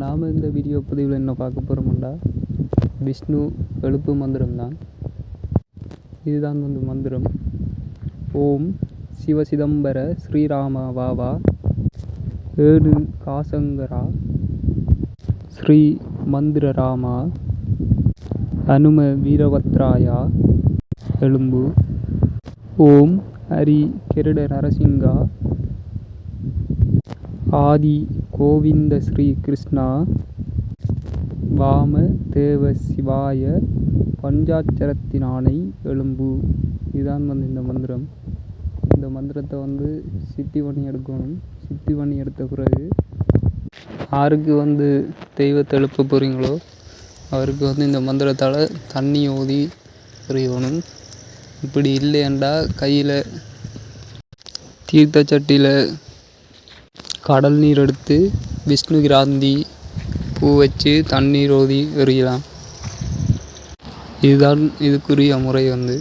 நாம் இந்த வீடியோ பதிவில் என்ன பார்க்க போகிறோம்டா விஷ்ணு எழுப்பு மந்திரம் தான். இதுதான் வந்து மந்திரம். ஓம் சிவசிதம்பர ஸ்ரீராம வாவா ஏழு காசங்கரா. ஸ்ரீ மந்திர ராமா. ஹனும வீரபத்ராயா எலும்பு ஓம் ஹரி கெருட நரசிங்கா. ஆதி கோவிந்த ஸ்ரீ கிருஷ்ணா வாம தேவ சிவாய பஞ்சாட்சரத்தினானை எலும்பு இதுதான் வந்து இந்த மந்திரம். இந்த மந்திரத்தை வந்து சித்தி பண்ணி எடுக்கணும். சித்தி பண்ணி எடுத்த பிறகு யாருக்கு வந்து தெய்வத்தை எழுப்ப போகிறீங்களோ அவருக்கு வந்து இந்த மந்திரத்தால் தண்ணி ஊதி எறியணும். இப்படி இல்லையண்டா கையில் தீர்த்த சட்டியில் கடல் நீர் எடுத்து விஷ்ணு கிராந்தி பூ வச்சு தண்ணீர் ஓதி வருகிறான் இதுதான் இதுக்குரிய முறை வந்து.